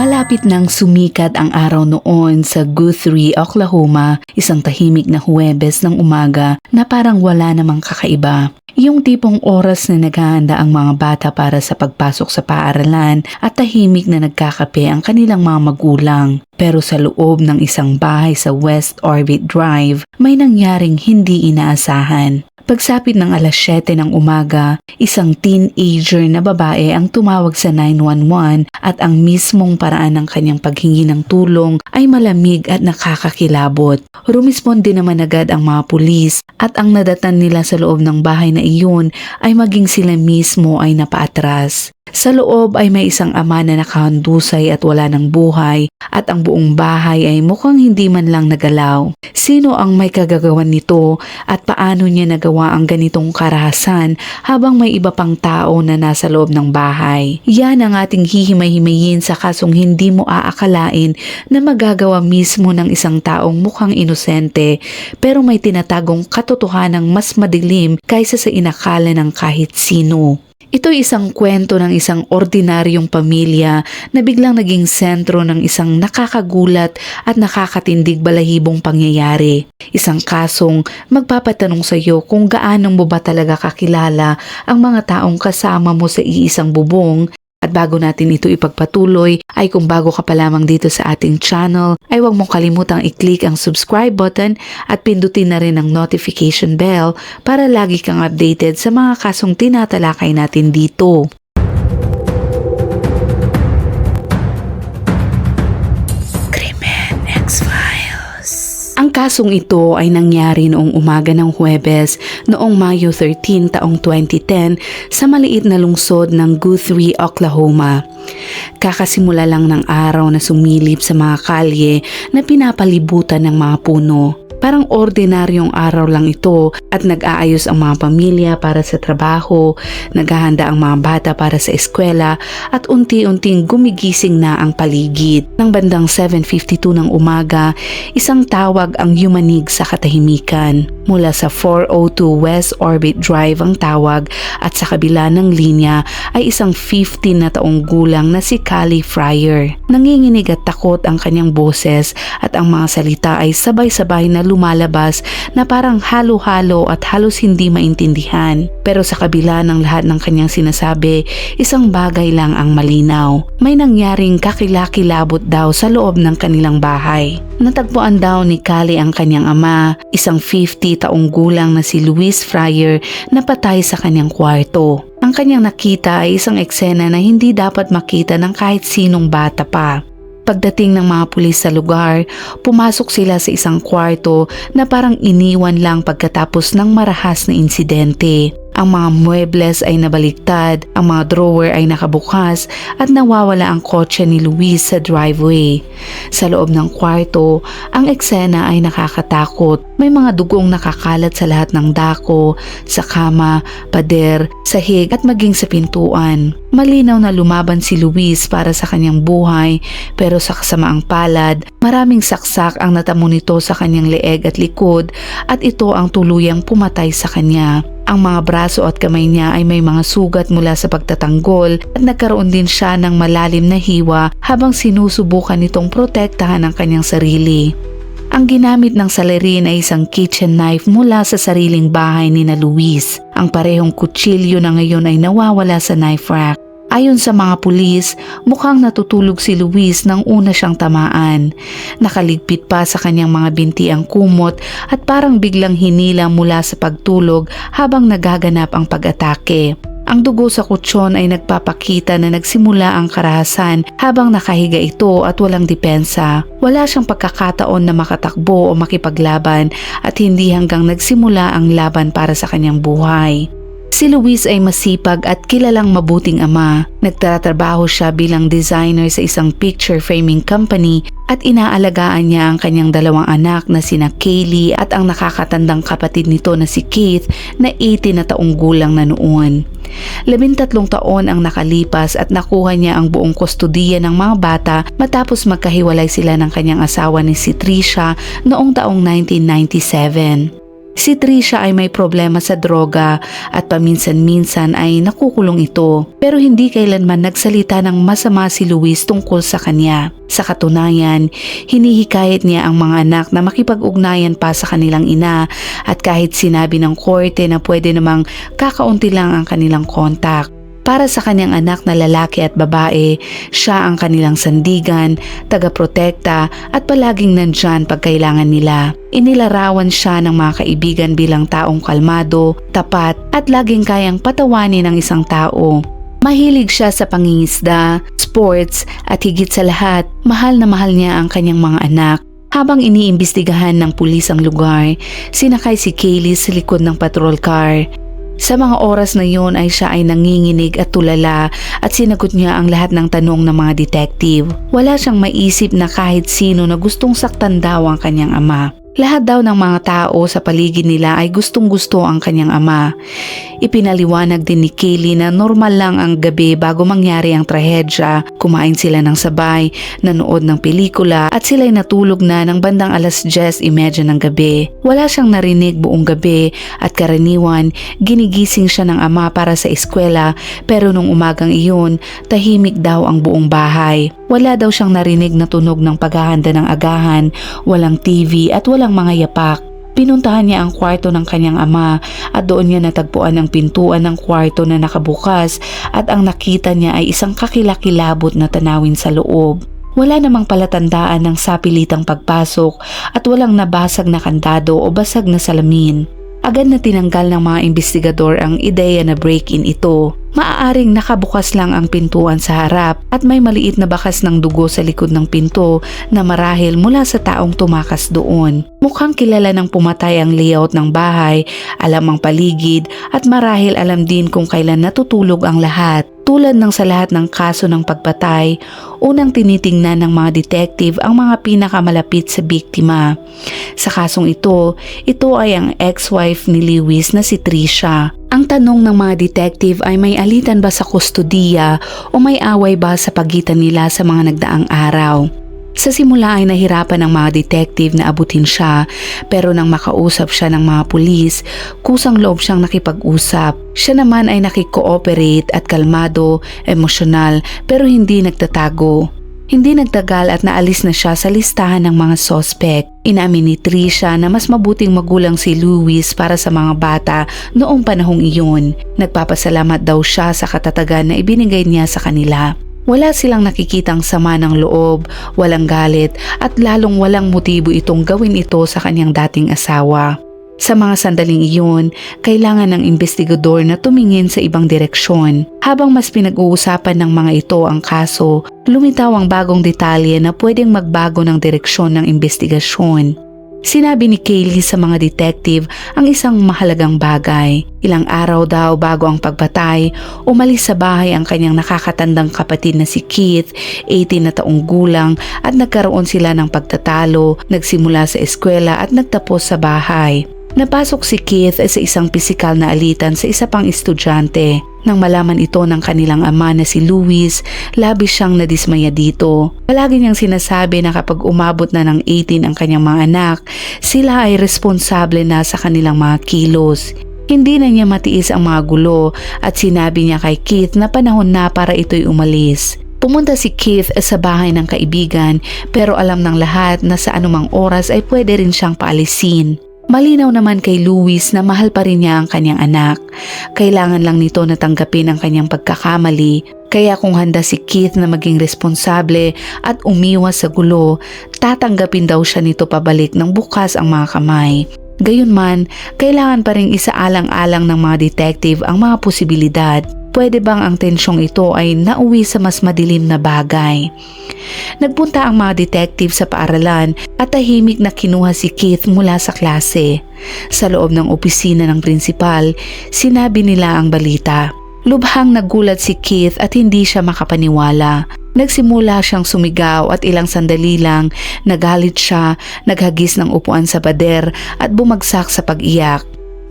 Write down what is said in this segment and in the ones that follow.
Malapit nang sumikat ang araw noon sa Guthrie, Oklahoma, isang tahimik na Huwebes ng umaga na parang wala namang kakaiba. Yung tipong oras na naghahanda ang mga bata para sa pagpasok sa paaralan at tahimik na nagkakape ang kanilang mga magulang. Pero sa loob ng isang bahay sa West Orbit Drive, may nangyaring hindi inaasahan. Pagsapit ng alas 7 ng umaga, isang teenager na babae ang tumawag sa 911 at ang mismong paraan ng kanyang paghingi ng tulong ay malamig at nakakakilabot. Rumisponde naman agad ang mga pulis at ang nadatan nila sa loob ng bahay na iyon ay maging sila mismo ay napaatras. Sa loob ay may isang ama na nakahandusay at wala ng buhay at ang buong bahay ay mukhang hindi man lang nagalaw. Sino ang may kagagawan nito at paano niya nagawa ang ganitong karahasan habang may iba pang tao na nasa loob ng bahay? Yan ang ating hihimay-himayin sa kasong hindi mo aakalain na magagawa mismo ng isang taong mukhang inosente pero may tinatagong katotohanang mas madilim kaysa sa inakala ng kahit sino. Ito'y isang kwento ng isang ordinaryong pamilya na biglang naging sentro ng isang nakakagulat at nakakatindig balahibong pangyayari. Isang kasong magpapatanong sa iyo kung gaano mo ba talaga kakilala ang mga taong kasama mo sa iisang bubong at bago natin ito ipagpatuloy ay kung bago ka pa lamang dito sa ating channel ay huwag mong kalimutang i-click ang subscribe button at pindutin na rin ang notification bell para lagi kang updated sa mga kasong tinatalakay natin dito. Ang kasong ito ay nangyari noong umaga ng Huwebes noong Mayo 13 taong 2010 sa maliit na lungsod ng Guthrie, Oklahoma. Kakasimula lang ng araw na sumilip sa mga kalye na pinapalibutan ng mga puno. Parang ordinaryong araw lang ito at nag-aayos ang mga pamilya para sa trabaho, naghahanda ang mga bata para sa eskwela at unti-unting gumigising na ang paligid. Nang bandang 7.52 ng umaga, isang tawag ang yumanig sa katahimikan. Mula sa 402 West Orbit Drive ang tawag at sa kabila ng linya ay isang 15 na taong gulang na si Callie Fryer. Nanginginig at takot ang kanyang boses at ang mga salita ay sabay-sabay na lumalabas na parang halo-halo at halos hindi maintindihan. Pero sa kabila ng lahat ng kanyang sinasabi, isang bagay lang ang malinaw. May nangyaring kakilakilabot daw sa loob ng kanilang bahay. Natagpuan daw ni Kali ang kanyang ama, isang 50 taong gulang na si Luis Fryer na patay sa kanyang kwarto. Ang kanyang nakita ay isang eksena na hindi dapat makita ng kahit sinong bata pa. Pagdating ng mga pulis sa lugar, pumasok sila sa isang kwarto na parang iniwan lang pagkatapos ng marahas na insidente. Ang mga muebles ay nabaliktad, ang mga drawer ay nakabukas at nawawala ang kotse ni Luis sa driveway. Sa loob ng kwarto, ang eksena ay nakakatakot. May mga dugong nakakalat sa lahat ng dako, sa kama, pader, sahig at maging sa pintuan. Malinaw na lumaban si Luis para sa kanyang buhay pero sa kasamaang palad, maraming saksak ang natamo nito sa kanyang leeg at likod at ito ang tuluyang pumatay sa kanya. Ang mga braso at kamay niya ay may mga sugat mula sa pagtatanggol at nagkaroon din siya ng malalim na hiwa habang sinusubukan nitong protektahan ang kanyang sarili. Ang ginamit ng salarin ay isang kitchen knife mula sa sariling bahay ni na Luis. Ang parehong kutsilyo na ngayon ay nawawala sa knife rack. Ayon sa mga pulis, mukhang natutulog si Luis nang una siyang tamaan. Nakaligpit pa sa kanyang mga binti ang kumot at parang biglang hinila mula sa pagtulog habang nagaganap ang pag-atake. Ang dugo sa kutsyon ay nagpapakita na nagsimula ang karahasan habang nakahiga ito at walang depensa. Wala siyang pagkakataon na makatakbo o makipaglaban at hindi hanggang nagsimula ang laban para sa kanyang buhay. Si Luis ay masipag at kilalang mabuting ama. Nagtatrabaho siya bilang designer sa isang picture framing company at inaalagaan niya ang kanyang dalawang anak na sina Kaylee at ang nakakatandang kapatid nito na si Keith na 80 na taong gulang na noon. Labintatlong taon ang nakalipas at nakuha niya ang buong kustudiya ng mga bata matapos magkahiwalay sila ng kanyang asawa ni si Trisha noong taong 1997. Si Trisha ay may problema sa droga at paminsan-minsan ay nakukulong ito. Pero hindi kailanman nagsalita ng masama si Luis tungkol sa kanya. Sa katunayan, hinihikayat niya ang mga anak na makipag-ugnayan pa sa kanilang ina at kahit sinabi ng korte na pwede namang kakaunti lang ang kanilang kontak. Para sa kanyang anak na lalaki at babae, siya ang kanilang sandigan, tagaprotekta at palaging nandyan pag kailangan nila. Inilarawan siya ng mga kaibigan bilang taong kalmado, tapat at laging kayang patawanin ng isang tao. Mahilig siya sa pangingisda, sports at higit sa lahat, mahal na mahal niya ang kanyang mga anak. Habang iniimbestigahan ng pulis ang lugar, sinakay si Kaylee sa likod ng patrol car. Sa mga oras na yon ay siya ay nanginginig at tulala at sinagot niya ang lahat ng tanong ng mga detective. Wala siyang maisip na kahit sino na gustong saktan daw ang kanyang ama. Lahat daw ng mga tao sa paligid nila ay gustong gusto ang kanyang ama. Ipinaliwanag din ni Kaylee na normal lang ang gabi bago mangyari ang trahedya. Kumain sila ng sabay, nanood ng pelikula at sila'y natulog na ng bandang alas 10.30 ng gabi. Wala siyang narinig buong gabi at karaniwan ginigising siya ng ama para sa eskwela pero nung umagang iyon tahimik daw ang buong bahay. Wala daw siyang narinig na tunog ng paghahanda ng agahan, walang TV at walang mga yapak. Pinuntahan niya ang kwarto ng kanyang ama at doon niya natagpuan ang pintuan ng kwarto na nakabukas at ang nakita niya ay isang kakilakilabot na tanawin sa loob. Wala namang palatandaan ng sapilitang pagpasok at walang nabasag na kandado o basag na salamin. Agad na tinanggal ng mga investigador ang ideya na break-in ito. Maaaring nakabukas lang ang pintuan sa harap at may maliit na bakas ng dugo sa likod ng pinto na marahil mula sa taong tumakas doon. Mukhang kilala ng pumatay ang layout ng bahay, alam ang paligid at marahil alam din kung kailan natutulog ang lahat. Tulad ng sa lahat ng kaso ng pagpatay, unang tinitingnan ng mga detective ang mga pinakamalapit sa biktima. Sa kasong ito, ito ay ang ex-wife ni Lewis na si Trisha. Ang tanong ng mga detective ay may alitan ba sa kustodiya o may away ba sa pagitan nila sa mga nagdaang araw. Sa simula ay nahirapan ng mga detective na abutin siya pero nang makausap siya ng mga pulis, kusang loob siyang nakipag-usap. Siya naman ay nakikooperate at kalmado, emosyonal pero hindi nagtatago. Hindi nagtagal at naalis na siya sa listahan ng mga sospek. Inamin ni Trisha na mas mabuting magulang si Louis para sa mga bata noong panahong iyon. Nagpapasalamat daw siya sa katatagan na ibinigay niya sa kanila. Wala silang nakikitang sama ng loob, walang galit at lalong walang motibo itong gawin ito sa kanyang dating asawa. Sa mga sandaling iyon, kailangan ng investigador na tumingin sa ibang direksyon. Habang mas pinag-uusapan ng mga ito ang kaso, lumitaw ang bagong detalye na pwedeng magbago ng direksyon ng investigasyon. Sinabi ni Kaylee sa mga detective ang isang mahalagang bagay. Ilang araw daw bago ang pagpatay, umalis sa bahay ang kanyang nakakatandang kapatid na si Keith, 18 na taong gulang at nagkaroon sila ng pagtatalo, nagsimula sa eskwela at nagtapos sa bahay. Napasok si Keith sa isang pisikal na alitan sa isa pang estudyante. Nang malaman ito ng kanilang ama na si Louis, labis siyang nadismaya dito. Palagi niyang sinasabi na kapag umabot na ng 18 ang kanyang mga anak, sila ay responsable na sa kanilang mga kilos. Hindi na niya matiis ang mga gulo at sinabi niya kay Keith na panahon na para ito'y umalis. Pumunta si Keith sa bahay ng kaibigan pero alam ng lahat na sa anumang oras ay pwede rin siyang paalisin. Malinaw naman kay Louis na mahal pa rin niya ang kanyang anak. Kailangan lang nito na tanggapin ang kanyang pagkakamali. Kaya kung handa si Keith na maging responsable at umiwas sa gulo, tatanggapin daw siya nito pabalik ng bukas ang mga kamay. Gayunman, kailangan pa rin isaalang-alang ng mga detective ang mga posibilidad. Pwede bang ang tensyong ito ay nauwi sa mas madilim na bagay? Nagpunta ang mga detective sa paaralan at tahimik na kinuha si Keith mula sa klase. Sa loob ng opisina ng prinsipal, sinabi nila ang balita. Lubhang nagulat si Keith at hindi siya makapaniwala. Nagsimula siyang sumigaw at ilang sandali lang nagalit siya, naghagis ng upuan sa bader at bumagsak sa pag-iyak.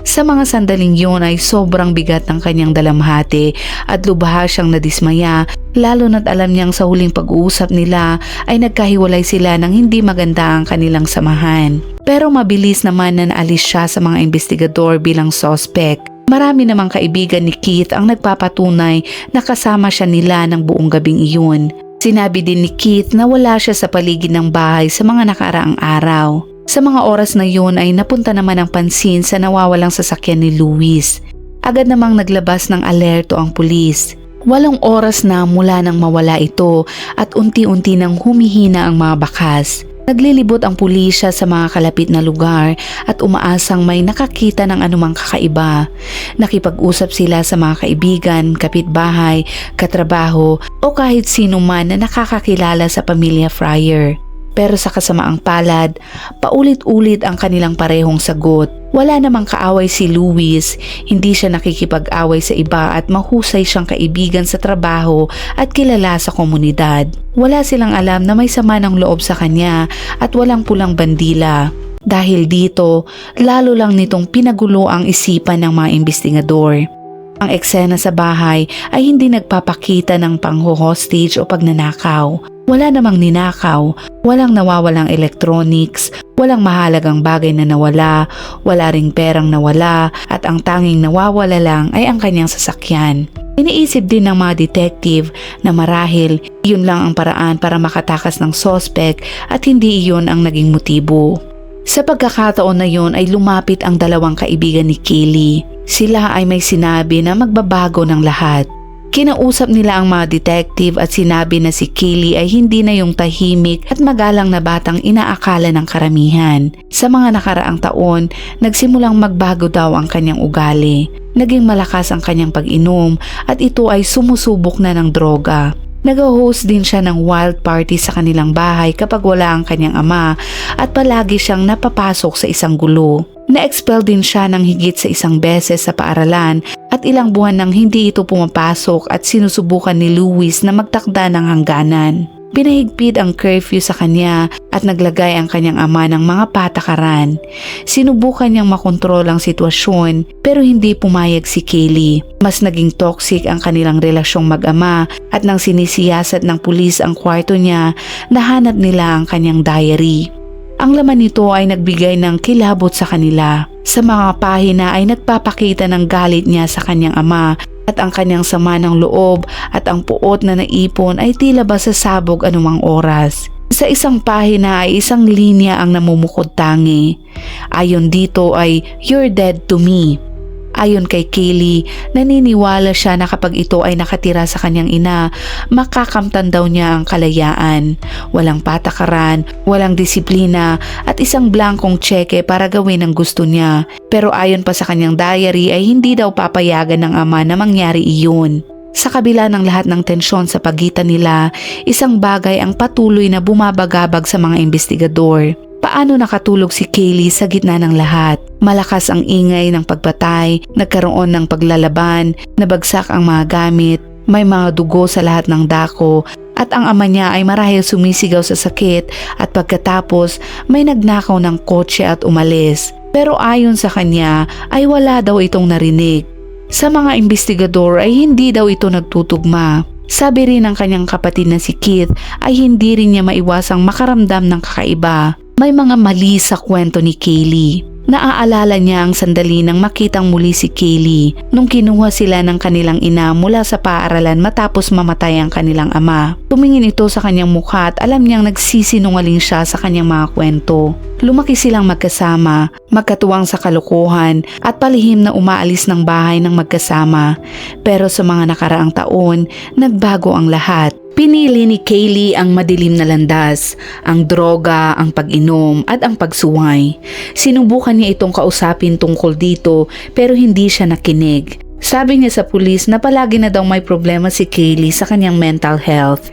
Sa mga sandaling yun ay sobrang bigat ng kanyang dalamhati at lubha siyang nadismaya lalo na't alam niyang sa huling pag-uusap nila ay nagkahiwalay sila ng hindi maganda ang kanilang samahan. Pero mabilis naman na naalis siya sa mga investigador bilang suspect. Marami namang kaibigan ni Keith ang nagpapatunay na kasama siya nila ng buong gabing iyon. Sinabi din ni Keith na wala siya sa paligid ng bahay sa mga nakaraang araw. Sa mga oras na yun ay napunta naman ang pansin sa nawawalang sasakyan ni Louis. Agad namang naglabas ng alerto ang pulis. Walong oras na mula nang mawala ito at unti-unti nang humihina ang mga bakas. Naglilibot ang pulisya sa mga kalapit na lugar at umaasang may nakakita ng anumang kakaiba. Nakipag-usap sila sa mga kaibigan, kapitbahay, katrabaho o kahit sino man na nakakakilala sa pamilya Fryer. Pero sa kasamaang palad, paulit-ulit ang kanilang parehong sagot. Wala namang kaaway si Louis, hindi siya nakikipag-away sa iba at mahusay siyang kaibigan sa trabaho at kilala sa komunidad. Wala silang alam na may sama ng loob sa kanya at walang pulang bandila. Dahil dito, lalo lang nitong pinagulo ang isipan ng mga investigador. Ang eksena sa bahay ay hindi nagpapakita ng pangho-hostage o pagnanakaw. Wala namang ninakaw, walang nawawalang electronics, walang mahalagang bagay na nawala, wala ring perang nawala at ang tanging nawawala lang ay ang kanyang sasakyan. Iniisip din ng mga detective na marahil yun lang ang paraan para makatakas ng sospek at hindi iyon ang naging motibo. Sa pagkakataon na yun ay lumapit ang dalawang kaibigan ni Kelly. Sila ay may sinabi na magbabago ng lahat. Kinausap nila ang mga detective at sinabi na si Kelly ay hindi na yung tahimik at magalang na batang inaakala ng karamihan. Sa mga nakaraang taon, nagsimulang magbago daw ang kanyang ugali. Naging malakas ang kanyang pag-inom at ito ay sumusubok na ng droga. Nag-host din siya ng wild party sa kanilang bahay kapag wala ang kanyang ama at palagi siyang napapasok sa isang gulo. Na-expel din siya ng higit sa isang beses sa paaralan at ilang buwan nang hindi ito pumapasok at sinusubukan ni Louis na magtakda ng hangganan. Pinahigpit ang curfew sa kanya at naglagay ang kanyang ama ng mga patakaran. Sinubukan niyang makontrol ang sitwasyon pero hindi pumayag si Kaylee. Mas naging toxic ang kanilang relasyong mag-ama at nang sinisiyasat ng pulis ang kwarto niya, nahanap nila ang kanyang diary. Ang laman nito ay nagbigay ng kilabot sa kanila. Sa mga pahina ay nagpapakita ng galit niya sa kanyang ama at ang kanyang sama ng loob at ang puot na naipon ay tila ba sasabog anumang oras. Sa isang pahina ay isang linya ang namumukod tangi. Ayon dito ay, You're dead to me. Ayon kay Kaylee, naniniwala siya na kapag ito ay nakatira sa kanyang ina, makakamtan daw niya ang kalayaan. Walang patakaran, walang disiplina at isang blankong tseke para gawin ang gusto niya. Pero ayon pa sa kanyang diary ay hindi daw papayagan ng ama na mangyari iyon. Sa kabila ng lahat ng tensyon sa pagitan nila, isang bagay ang patuloy na bumabagabag sa mga investigador. Paano nakatulog si Kaylee sa gitna ng lahat? Malakas ang ingay ng pagpatay, nagkaroon ng paglalaban, nabagsak ang mga gamit, may mga dugo sa lahat ng dako at ang ama niya ay marahil sumisigaw sa sakit at pagkatapos may nagnakaw ng kotse at umalis. Pero ayon sa kanya ay wala daw itong narinig. Sa mga investigador ay hindi daw ito nagtutugma. Sabi rin ng kanyang kapatid na si Keith ay hindi rin niya maiwasang makaramdam ng kakaiba. May mga mali sa kwento ni Kaylee. Naaalala niya ang sandali nang makitang muli si Kaylee nung kinuha sila ng kanilang ina mula sa paaralan matapos mamatay ang kanilang ama. Tumingin ito sa kanyang mukha at alam niyang nagsisinungaling siya sa kanyang mga kwento. Lumaki silang magkasama, magkatuwang sa kalokohan at palihim na umaalis ng bahay ng magkasama. Pero sa mga nakaraang taon, nagbago ang lahat. Pinili ni Kaylee ang madilim na landas, ang droga, ang pag-inom at ang pagsuway. Sinubukan niya itong kausapin tungkol dito pero hindi siya nakinig. Sabi niya sa pulis na palagi na daw may problema si Kaylee sa kanyang mental health.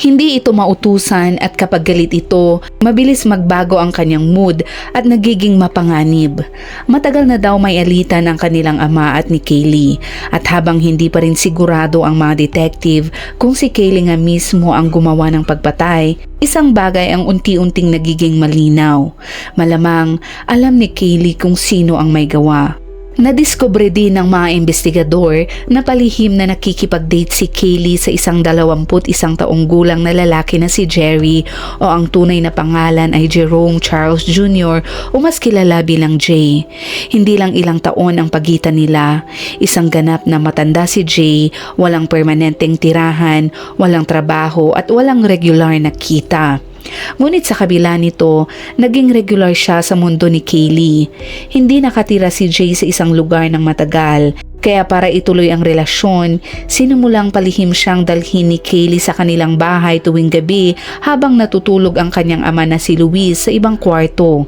Hindi ito mautusan at kapag galit ito, mabilis magbago ang kanyang mood at nagiging mapanganib. Matagal na daw may alitan ang kanilang ama at ni Kaylee at habang hindi pa rin sigurado ang mga detective kung si Kaylee nga mismo ang gumawa ng pagpatay, isang bagay ang unti-unting nagiging malinaw. Malamang alam ni Kaylee kung sino ang may gawa. Nadiskubre din ng mga investigador na palihim na nakikipag-date si Kaylee sa isang 21 taong gulang na lalaki na si Jerry o ang tunay na pangalan ay Jerome Charles Jr. o mas kilala bilang Jay. Hindi lang ilang taon ang pagitan nila. Isang ganap na matanda si Jay, walang permanenteng tirahan, walang trabaho at walang regular na kita. Ngunit sa kabila nito, naging regular siya sa mundo ni Kaylee. Hindi nakatira si Jay sa isang lugar ng matagal. Kaya para ituloy ang relasyon, sinumulang palihim siyang dalhin ni Kaylee sa kanilang bahay tuwing gabi habang natutulog ang kanyang ama na si Luis sa ibang kwarto.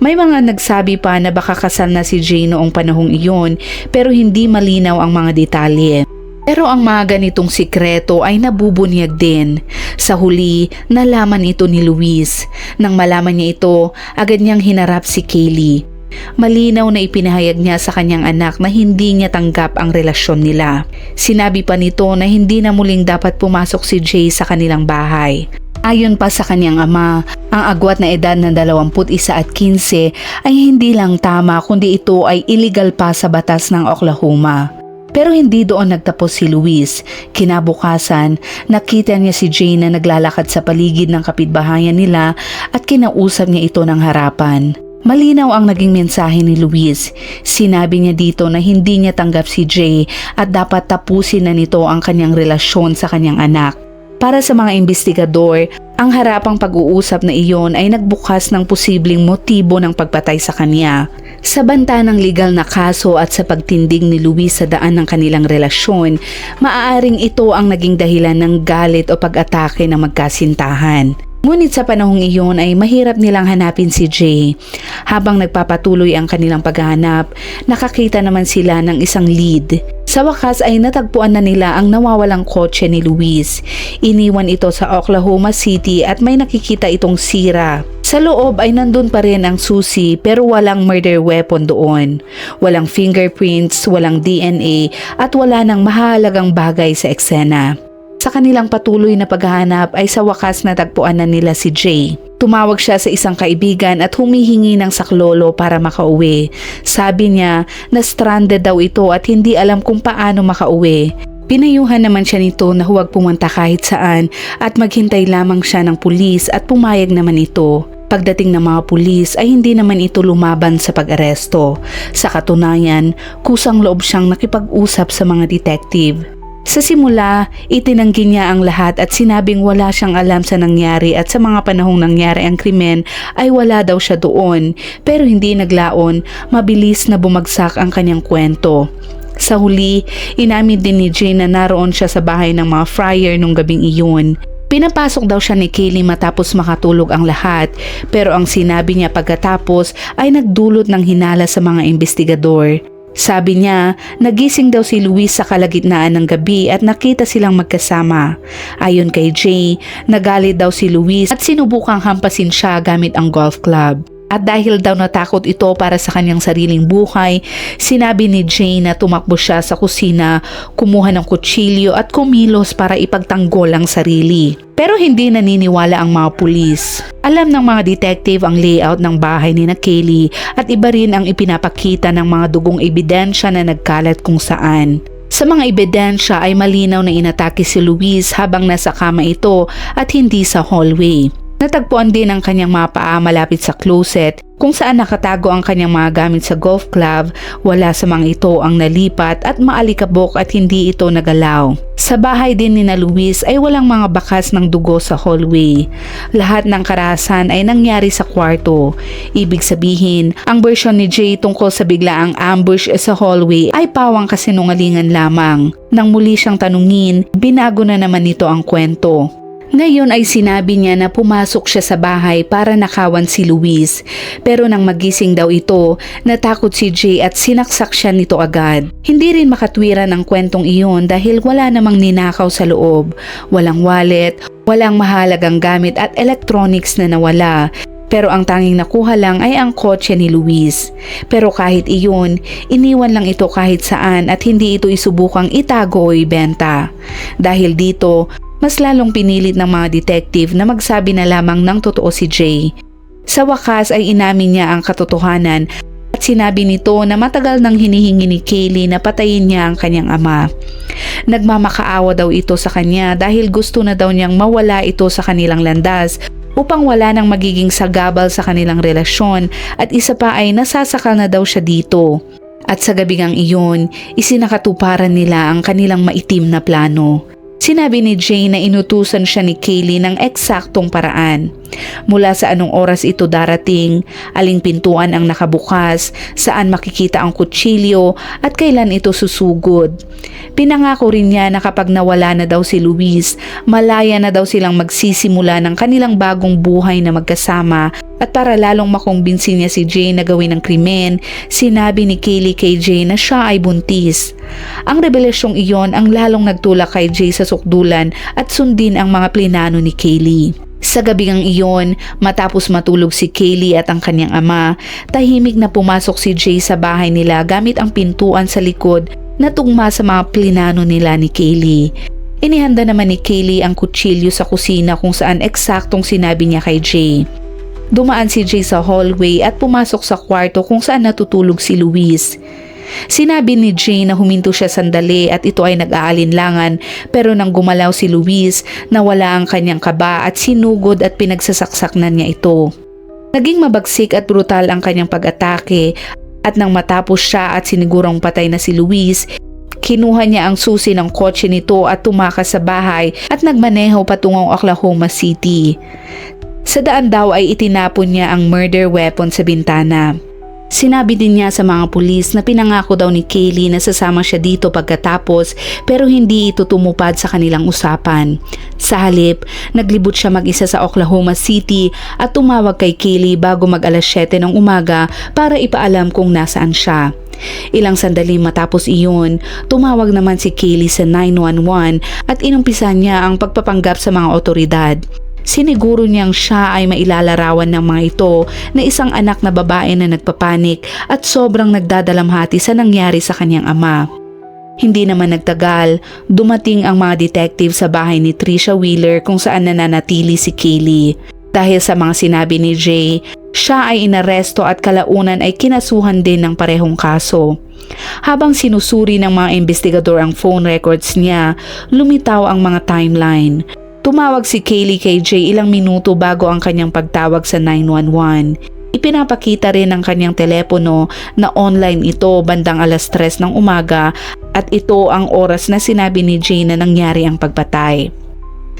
May mga nagsabi pa na baka kasal na si Jay noong panahong iyon pero hindi malinaw ang mga detalye. Pero ang mga ganitong sikreto ay nabubunyag din. Sa huli, nalaman ito ni Luis. Nang malaman niya ito, agad niyang hinarap si Kaylee. Malinaw na ipinahayag niya sa kanyang anak na hindi niya tanggap ang relasyon nila. Sinabi pa nito na hindi na muling dapat pumasok si Jay sa kanilang bahay. Ayon pa sa kanyang ama, ang agwat na edad ng 21 at 15 ay hindi lang tama kundi ito ay illegal pa sa batas ng Oklahoma. Pero hindi doon nagtapos si Luis. Kinabukasan, nakita niya si Jane na naglalakad sa paligid ng kapitbahayan nila at kinausap niya ito ng harapan. Malinaw ang naging mensahe ni Luis. Sinabi niya dito na hindi niya tanggap si Jay at dapat tapusin na nito ang kanyang relasyon sa kanyang anak. Para sa mga investigador, ang harapang pag-uusap na iyon ay nagbukas ng posibleng motibo ng pagpatay sa kanya. Sa banta ng legal na kaso at sa pagtindig ni Luis sa daan ng kanilang relasyon, maaaring ito ang naging dahilan ng galit o pag-atake ng magkasintahan. Ngunit sa panahong iyon ay mahirap nilang hanapin si Jay. Habang nagpapatuloy ang kanilang paghahanap, nakakita naman sila ng isang lead. Sa wakas ay natagpuan na nila ang nawawalang kotse ni Luis. Iniwan ito sa Oklahoma City at may nakikita itong sira. Sa loob ay nandun pa rin ang susi pero walang murder weapon doon. Walang fingerprints, walang DNA at wala nang mahalagang bagay sa eksena. Sa kanilang patuloy na paghahanap ay sa wakas natagpuan na nila si Jay. Tumawag siya sa isang kaibigan at humihingi ng saklolo para makauwi. Sabi niya na stranded daw ito at hindi alam kung paano makauwi. Pinayuhan naman siya nito na huwag pumunta kahit saan at maghintay lamang siya ng pulis at pumayag naman ito. Pagdating ng mga pulis ay hindi naman ito lumaban sa pag-aresto. Sa katunayan, kusang loob siyang nakipag-usap sa mga detective. Sa simula, itinanggi niya ang lahat at sinabing wala siyang alam sa nangyari at sa mga panahong nangyari ang krimen ay wala daw siya doon pero hindi naglaon, mabilis na bumagsak ang kanyang kwento. Sa huli, inamin din ni Jane na naroon siya sa bahay ng mga friar nung gabing iyon. Pinapasok daw siya ni Kaylee matapos makatulog ang lahat pero ang sinabi niya pagkatapos ay nagdulot ng hinala sa mga investigador. Sabi niya, nagising daw si Luis sa kalagitnaan ng gabi at nakita silang magkasama. Ayon kay Jay, nagalit daw si Luis at sinubukang hampasin siya gamit ang golf club. At dahil daw natakot ito para sa kanyang sariling buhay, sinabi ni Jane na tumakbo siya sa kusina, kumuha ng kutsilyo at kumilos para ipagtanggol ang sarili. Pero hindi naniniwala ang mga pulis. Alam ng mga detective ang layout ng bahay ni na Kaylee at iba rin ang ipinapakita ng mga dugong ebidensya na nagkalat kung saan. Sa mga ebidensya ay malinaw na inatake si Luis habang nasa kama ito at hindi sa hallway. Natagpuan din ang kanyang mga paa malapit sa closet kung saan nakatago ang kanyang mga gamit sa golf club, wala sa mga ito ang nalipat at maalikabok at hindi ito nagalaw. Sa bahay din ni na Luis ay walang mga bakas ng dugo sa hallway. Lahat ng karahasan ay nangyari sa kwarto. Ibig sabihin, ang version ni Jay tungkol sa biglaang ambush sa hallway ay pawang kasinungalingan lamang. Nang muli siyang tanungin, binago na naman nito ang kwento. Ngayon ay sinabi niya na pumasok siya sa bahay para nakawan si Luis. Pero nang magising daw ito, natakot si Jay at sinaksak siya nito agad. Hindi rin makatwiran ang kwentong iyon dahil wala namang ninakaw sa loob. Walang wallet, walang mahalagang gamit at electronics na nawala. Pero ang tanging nakuha lang ay ang kotse ni Luis. Pero kahit iyon, iniwan lang ito kahit saan at hindi ito isubukang itago o ibenta. Dahil dito, mas lalong pinilit ng mga detective na magsabi na lamang ng totoo si Jay. Sa wakas ay inamin niya ang katotohanan at sinabi nito na matagal nang hinihingi ni Kaylee na patayin niya ang kanyang ama. Nagmamakaawa daw ito sa kanya dahil gusto na daw niyang mawala ito sa kanilang landas upang wala nang magiging sagabal sa kanilang relasyon at isa pa ay nasasakal na daw siya dito. At sa gabing iyon, isinakatuparan nila ang kanilang maitim na plano. Sinabi ni Jane na inutusan siya ni Kaylee ng eksaktong paraan. Mula sa anong oras ito darating, aling pintuan ang nakabukas, saan makikita ang kutsilyo at kailan ito susugod. Pinangako rin niya na kapag nawala na daw si Luis, malaya na daw silang magsisimula ng kanilang bagong buhay na magkasama at para lalong makumbinsi niya si Jane na gawin ang krimen, sinabi ni Kaylee kay Jane na siya ay buntis. Ang revelasyong iyon ang lalong nagtulak kay Jay sa sukdulan at sundin ang mga plinano ni Kaylee. Sa gabing iyon, matapos matulog si Kaylee at ang kanyang ama, tahimik na pumasok si Jay sa bahay nila gamit ang pintuan sa likod na tugma sa mga plinano nila ni Kaylee. Inihanda naman ni Kaylee ang kutsilyo sa kusina kung saan eksaktong sinabi niya kay Jay. Dumaan si Jay sa hallway at pumasok sa kwarto kung saan natutulog si Luis. Sinabi ni Jay na huminto siya sandali at ito ay nag-aalinlangan pero nang gumalaw si Luis, nawala ang kanyang kaba at sinugod at pinagsasaksak na niya ito. Naging mabagsik at brutal ang kanyang pag-atake at nang matapos siya at sinigurong patay na si Luis, kinuha niya ang susi ng kotse nito at tumakas sa bahay at nagmaneho patungong Oklahoma City. Sa daan daw ay itinapon niya ang murder weapon sa bintana. Sinabi din niya sa mga pulis na pinangako daw ni Kaylee na sasama siya dito pagkatapos pero hindi ito tumupad sa kanilang usapan. Sa halip, naglibot siya mag-isa sa Oklahoma City at tumawag kay Kaylee bago mag alas 7 ng umaga para ipaalam kung nasaan siya. Ilang sandali matapos iyon, tumawag naman si Kaylee sa 911 at inumpisa niya ang pagpapanggap sa mga otoridad. Siniguro niyang siya ay mailalarawan ng mga ito na isang anak na babae na nagpapanik at sobrang nagdadalamhati sa nangyari sa kanyang ama. Hindi naman nagtagal, dumating ang mga detective sa bahay ni Trisha Wheeler kung saan nananatili si Kaylee. Dahil sa mga sinabi ni Jay, siya ay inaresto at kalaunan ay kinasuhan din ng parehong kaso. Habang sinusuri ng mga investigador ang phone records niya, lumitaw ang mga timeline. Tumawag si Kaylee kay Jay ilang minuto bago ang kanyang pagtawag sa 911. Ipinapakita rin ng kanyang telepono na online ito bandang alas 3 ng umaga at ito ang oras na sinabi ni Jay na nangyari ang pagpatay.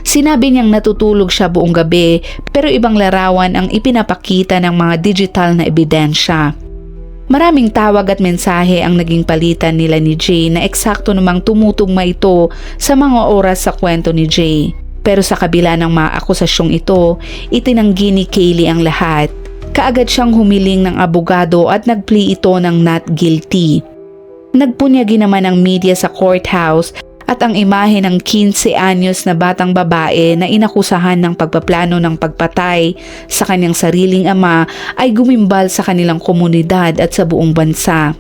Sinabi niyang natutulog siya buong gabi pero ibang larawan ang ipinapakita ng mga digital na ebidensya. Maraming tawag at mensahe ang naging palitan nila ni Jay na eksakto namang tumutugma ito sa mga oras sa kwento ni Jay. Pero sa kabila ng mga akusasyong ito, itinanggi ni Kaylee ang lahat. Kaagad siyang humiling ng abogado at nagplea ito ng not guilty. Nagpunyagi naman ang media sa courthouse at ang imahe ng 15 anyos na batang babae na inakusahan ng pagpaplano ng pagpatay sa kanyang sariling ama ay gumimbal sa kanilang komunidad at sa buong bansa.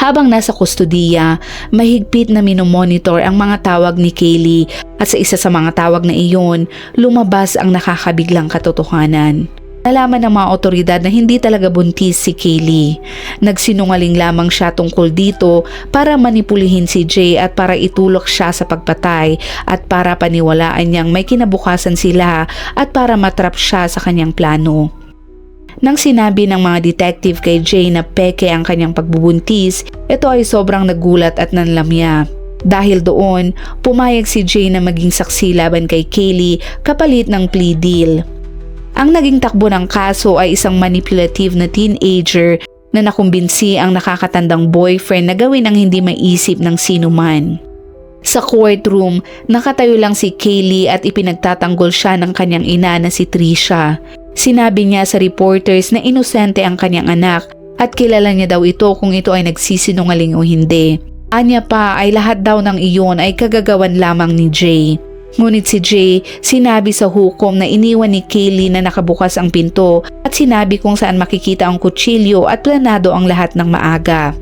Habang nasa kustodiya, mahigpit na minomonitor ang mga tawag ni Kaylee at sa isa sa mga tawag na iyon, lumabas ang nakakabiglang katotohanan. Nalaman ng mga otoridad na hindi talaga buntis si Kaylee. Nagsinungaling lamang siya tungkol dito para manipulihin si Jay at para itulok siya sa pagpatay at para paniwalaan niyang may kinabukasan sila at para matrap siya sa kanyang plano. Nang sinabi ng mga detective kay Jay na peke ang kanyang pagbubuntis, ito ay sobrang nagulat at nanlamya. Dahil doon, pumayag si Jay na maging saksi laban kay Kaylee kapalit ng plea deal. Ang naging takbo ng kaso ay isang manipulative na teenager na nakumbinsi ang nakakatandang boyfriend na gawin ang hindi maisip ng sino man. Sa courtroom, nakatayo lang si Kaylee at ipinagtatanggol siya ng kanyang ina na si Trisha. Sinabi niya sa reporters na inosente ang kanyang anak at kilala niya daw ito kung ito ay nagsisinungaling o hindi. Anya pa ay lahat daw ng iyon ay kagagawan lamang ni Jay. Ngunit si Jay sinabi sa hukom na iniwan ni Kaylee na nakabukas ang pinto at sinabi kung saan makikita ang kutsilyo at planado ang lahat ng maaga.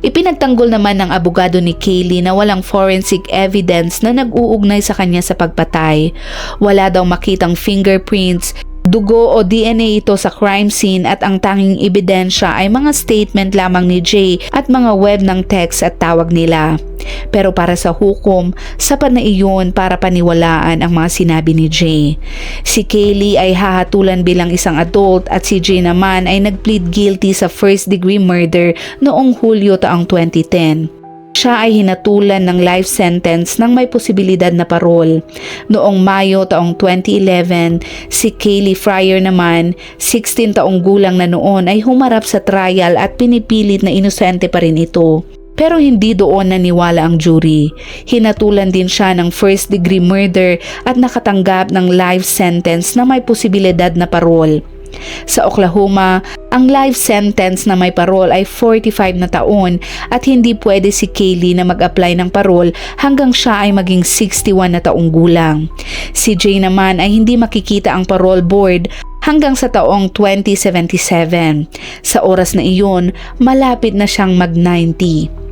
Ipinagtanggol naman ng abogado ni Kaylee na walang forensic evidence na nag-uugnay sa kanya sa pagpatay. Wala daw makitang fingerprints, Dugo o DNA ito sa crime scene at ang tanging ebidensya ay mga statement lamang ni Jay at mga web ng text at tawag nila. Pero para sa hukom, sapat na iyon para paniwalaan ang mga sinabi ni Jay. Si Kaylee ay hahatulan bilang isang adult at si Jay naman ay nagplead guilty sa first degree murder noong Hulyo taong 2010. Siya ay hinatulan ng life sentence ng may posibilidad na parol. Noong Mayo taong 2011, si Kaylee Fryer naman, 16 taong gulang na noon ay humarap sa trial at pinipilit na inosente pa rin ito. Pero hindi doon naniwala ang jury. Hinatulan din siya ng first degree murder at nakatanggap ng life sentence na may posibilidad na parol. Sa Oklahoma, ang life sentence na may parol ay 45 na taon at hindi pwede si Kaylee na mag-apply ng parol hanggang siya ay maging 61 na taong gulang. Si Jay naman ay hindi makikita ang parole board hanggang sa taong 2077. Sa oras na iyon, malapit na siyang mag-90.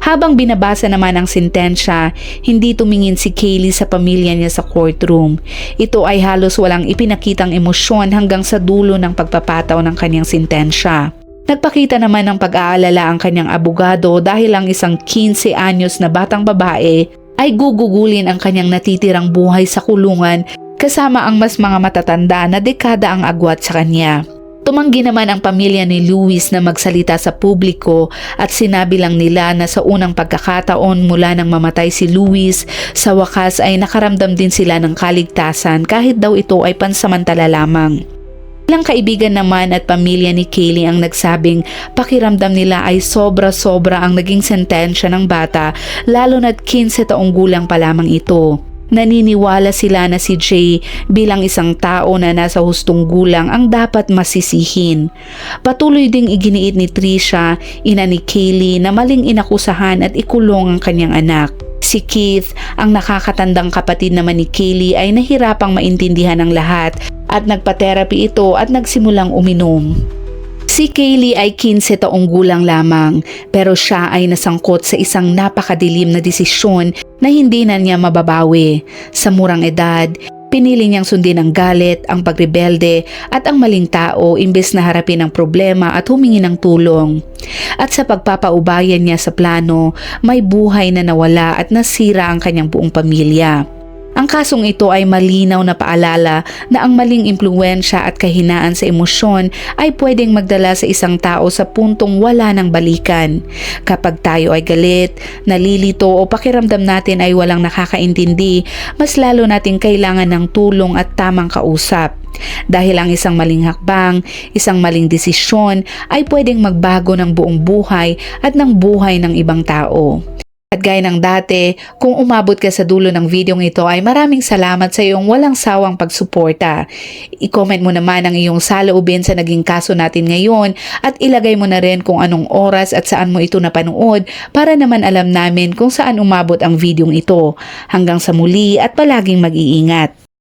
Habang binabasa naman ang sentensya, hindi tumingin si Kaylee sa pamilya niya sa courtroom. Ito ay halos walang ipinakitang emosyon hanggang sa dulo ng pagpapataw ng kanyang sentensya. Nagpakita naman ng pag-aalala ang kanyang abogado dahil ang isang 15 anyos na batang babae ay gugugulin ang kanyang natitirang buhay sa kulungan kasama ang mas mga matatanda na dekada ang agwat sa kanya. Tumanggi naman ang pamilya ni Luis na magsalita sa publiko at sinabi lang nila na sa unang pagkakataon mula nang mamatay si Luis, sa wakas ay nakaramdam din sila ng kaligtasan kahit daw ito ay pansamantala lamang. Ilang kaibigan naman at pamilya ni Kaylee ang nagsabing pakiramdam nila ay sobra-sobra ang naging sentensya ng bata lalo na't 15 taong gulang pa lamang ito. Naniniwala sila na si Jay bilang isang tao na nasa hustong gulang ang dapat masisihin. Patuloy ding iginiit ni Trisha, ina ni Kaylee na maling inakusahan at ikulong ang kanyang anak. Si Keith, ang nakakatandang kapatid naman ni Kaylee ay nahirapang maintindihan ng lahat at nagpa-therapy ito at nagsimulang uminom. Si Kaylee ay 15 taong gulang lamang pero siya ay nasangkot sa isang napakadilim na desisyon na hindi na niya mababawi. Sa murang edad, pinili niyang sundin ang galit, ang pagrebelde at ang maling tao imbes na harapin ang problema at humingi ng tulong. At sa pagpapaubayan niya sa plano, may buhay na nawala at nasira ang kanyang buong pamilya. Ang kasong ito ay malinaw na paalala na ang maling impluensya at kahinaan sa emosyon ay pwedeng magdala sa isang tao sa puntong wala ng balikan. Kapag tayo ay galit, nalilito o pakiramdam natin ay walang nakakaintindi, mas lalo nating kailangan ng tulong at tamang kausap. Dahil ang isang maling hakbang, isang maling desisyon ay pwedeng magbago ng buong buhay at ng buhay ng ibang tao. At gaya ng dati, kung umabot ka sa dulo ng videong ito ay maraming salamat sa iyong walang sawang pagsuporta. I-comment mo naman ang iyong saloobin sa naging kaso natin ngayon at ilagay mo na rin kung anong oras at saan mo ito napanood para naman alam namin kung saan umabot ang videong ito. Hanggang sa muli at palaging mag-iingat.